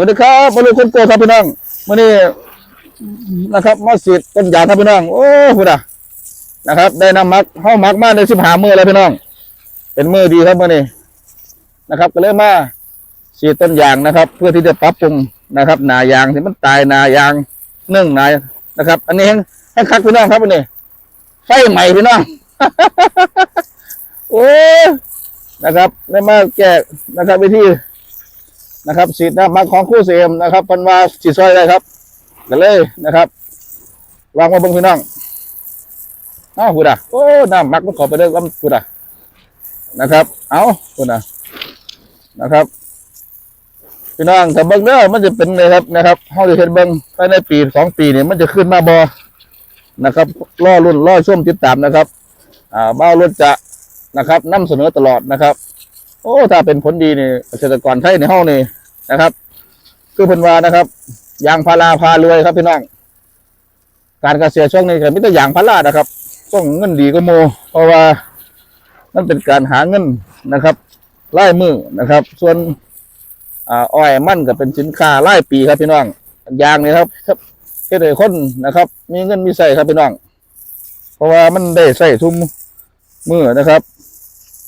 วัสดีครับมาลุคนโกครับพี่น้องวันนี้นะครับมาสีดต้นยางครับพี่น้องโอ้พุดอะนะครับ ได้นำมักห้องมักมาในสิบหามือเลยพี่น้อง เป็นมือดีครับมื่อนี้นะครับ ก็เลยมาสีดต้นยางนะครับ เพื่อที่จะปรับปรุงนะครับหนายางที่มันตายหนายางนึ่งหนายนะครับ อันนี้ให้คักพี่น้องครับวันนี้ไฟใหม่พี่น้องโอ้นะครับได้มาแก้นะครับวิธี นะครับสีดน้ำมักของคู่เสียมนะครับเพันว่าสีซอยได้ครับกันเลยนะครับวางมาบงพี่น้องอ้าวพูดอะโอ้น้ำมักมันขอไปเด้อก็พูดอะนะครับ เอาพูดอะนะครับพี่น้องถ้าเบิ้งเด้อมันจะเป็นเลยครับนะครับห้องจะเห็นเบิ้งภายในปีสองปีนี่มันจะขึ้นมาบอนะครับล่อรุ่นล่อช่วมติดตามนะครับ อ่าบ้าวรถจะนะครับนำเสนอตลอดนะครับ โอ้ถ้าเป็นผลดีนี่เกษตรกรไทยในห้องนี่นะครับ คือเพิ่นว่านะครับยางพาราพารวยครับพี่น้องการเกษตรช่วงนี้ก็มีแต่ยางพารานะครับ ต้องเงินดีก็โม เพราะว่านั่นเป็นการหาเงินนะครับไล่มือนะครับ ส่วนอ่าอ้อยมั่นก็เป็นสินค้าไล่ปีครับพี่น้องยางนี่ครับครับเฮ็ดให้คนนะครับ มีเงินมีใส่ครับพี่น้อง เพราะว่ามันได้ใส่ทุ่มมือนะครับ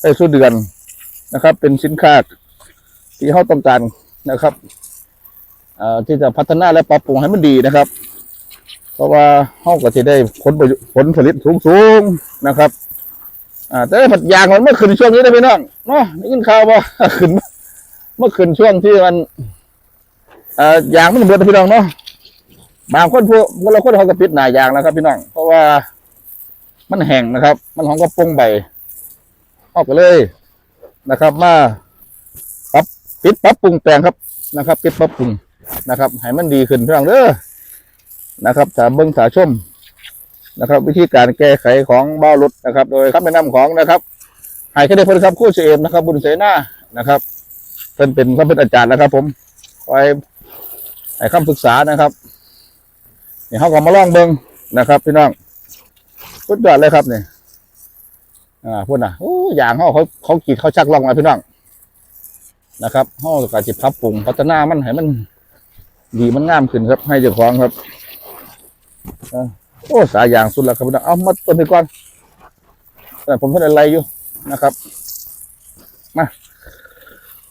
ได้สุดเดือน นะครับ เป็นสินค้าที่เขาต้องการนะครับที่จะพัฒนาและปรับปรุงให้มันดีนะครับ เพราะว่าเขาก็จะได้ผลผลผลิตสูงสูงนะครับแต่ผัดยางมันเมื่อคืนช่วงนี้ได้ไหมน้องเนาะได้ยินข่าวบ่ขึ้นเมื่อคืนช่วงที่มันยางมันเบิดนะพี่น้องเนาะบางคนพวกพวกเราคนเขาก็ปิดหน้ายางนะครับ พี่น้องเพราะว่ามันแห้งนะครับ มันของกระปงใบออกไปเลย นะครับ มาปรับปิดปรับปรุงแปลงครับนะครับปิดปรับปรุงนะครับให้มันดีขึ้นเรื่องเด้อนะครับถ้าเบิ้งถาชมนะครับ วิธีการแก้ไขของเบ้ารถนะครับ โดยคำแนะนำของนะครับให้แค่ได้พลครับคู่เสียมนะครับ บุญเสนานะครับเพิ่นเป็นท่านเป็นอาจารย์นะครับ ผมไว้ให้คำปรึกษานะครับนี่เขาก็มาลองเบิ้งนะครับ พี่น้องสุดยอดเลยครับเนี่ย อ่าพูดนะโอ้อย่างเขาเขาเขาขีดเขาชักล่องมาพี่น้องนะครับเขาก็จิตพับปรุงพัฒนามันให้มัน ดีมันงามขึ้นครับ ให้เจ้าของครับโอ้สายยางสุดแล้วครับพี่น้องเอามาต้นไปก่อนแต่ผมท่านอะไรอยู่นะครับมา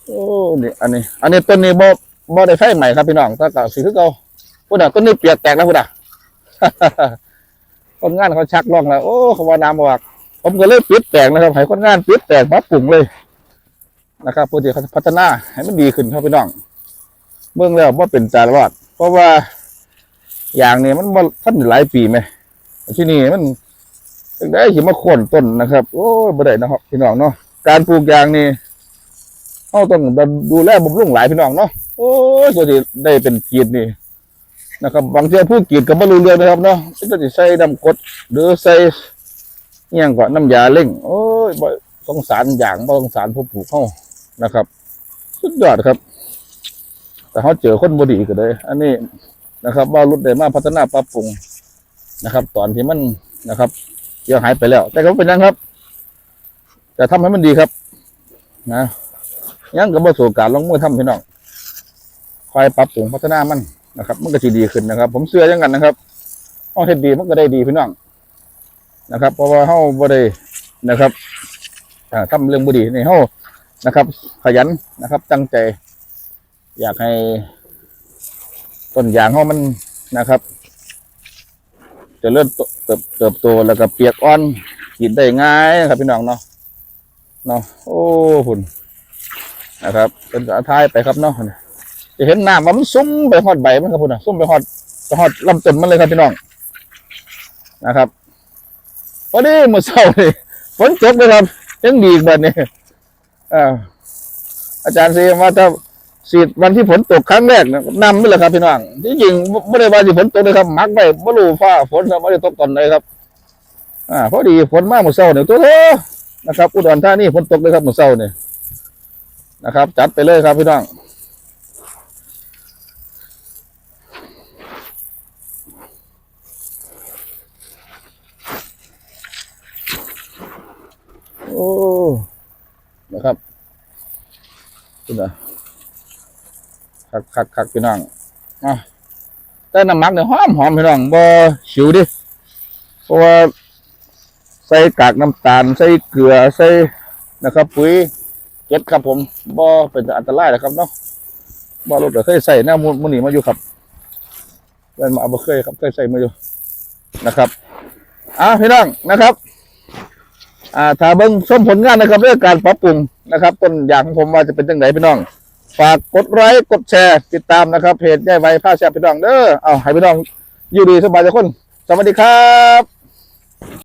โอ้นี่อันนี้ อันนี้ต้นนี้บ่บ่ได้ไฟใหม่ครับพี่น้องถ้าเก่าสีคือเก่าพูดนะต้นนี้เปียกแตกแล้วพูดนะคนงานเขาชักล่องแล้วโอ้เขาว่าน้ำบวก ผมก็เลยปิดแต่งนะครับให้คนงานปิดแต่งมาปรุงเลยนะครับเพื่อที่เขาจะพัฒนาให้มันดีขึ้นครับพี่น้องเบื้องแล้วว่าเป็นจารอดเพราะว่าอย่างนี้มันว่าท่านหลายปีไหมที่นี่มันได้หิมาโค่นต้นนะครับ โอ้ยบ่ได้นะครับพี่น้องเนาะการปลูกยางนี่เราต้องดูแลบำรุงหลายพี่น้องเนาะโอ้ยตัวที่ได้เป็นกีดนี่นะครับ บางทีผู้กีดก็ไม่รู้เรื่องนะครับเนาะก็จะใส่ดำกดหรือใส่ ยงกว่าน้ำยาเล่ง โอ้ยบ่สงสารอย่างบ่สงสารผู้ปลูกเขานะครับ สุดยอดครับ แต่เขาเจอคนบดีก็เลย อันนี้นะครับว่ารุดได้มาพัฒนาปรับปรุงนะครับ ตอนที่มันนะครับเสียหายไปแล้ว แต่ก็เป็นยังครับ แต่ทำให้มันดีครับ นะยังกับว่าสู่การลงมือทำพี่น้องคอยปรับปรุงพัฒนามันนะครับ มันก็จะดีขึ้นนะครับ ผมเชื่ออยังกันนะครับห้องเฮ็ดดีมันก็ได้ดีพี่น้อง นะครับ เพราะว่าเฮาบ่ได้นะครับอ่าทำเรื่องบ่ดีในเฮานะครับ ขยันนะครับ ตั้งใจ อยากให้ต้นยางเฮามันนะครับจะเริ่มเติบเติบโตแล้วก็เปียกอ่อนกินได้ง่ายครับพี่น้องเนาะเนาะโอ้หุ่นนะครับเป็นสาท้ายไปครับเนาะจะเห็นน้ำว่ามันซุ่มไปฮอดใบมันครับพุ่นน่ะซุ่มไปฮอดไปฮอดลำต้นมันเลยครับพี่น้องนะครับ พอดีมื่อเช้านี่ฝนตกเลยครับ ยังดีอีกแบบนี้อ่าอาจารย์เสียว่าถ้าสีดวันที่ฝนตกครั้งแรกนะนำนี่แหละครับพี่น้องที่จริงไม่ได้ว่าที่ฝนตกเลยครับมักไปไม่รู้ฟ้าฝนครับไม่ได้ตกตอนไหนครับ อ่าพอดีฝนมากมื่อเช้าเนี่ยตัวเท่านะครับ อุดรธานีฝนตกเลยครับมื่อเช้านี่ยนะครับ จัดไปเลยครับพี่น้อง โอ้นะครับคุณนะคักคักคักพี่น้องอะแต่น้ำมักเนี่ยหอมหอมพี่น้องบ่ฉิวดิเพราะว่าใส่กากน้ำตาล ใส่เกลือใส่นะครับ ปุ๋ยเก็ดครับผมบ่เป็นอันตรายนะครับเนาะบ่รถเคยใส่แนวมูมูนีมาอยู่ครับเล่นมาบ่เคยครับเคยใส่มาอยู่นะครับอะพี่น้องนะครับ อ่าถ้าเบิ่งชมผลงานนะครับเรื่องการปรับปรุงนะครับ ต้นอย่างของผมว่าจะเป็นจังไดพี่น้อง ฝากกดไลค์กดแชร์ติดตามนะครับเพจย่ายไว้ผ้าแชร์พี่น้องเด้อเอาให้พี่น้องอยู่ดีสบายทุกคน สวัสดีครับ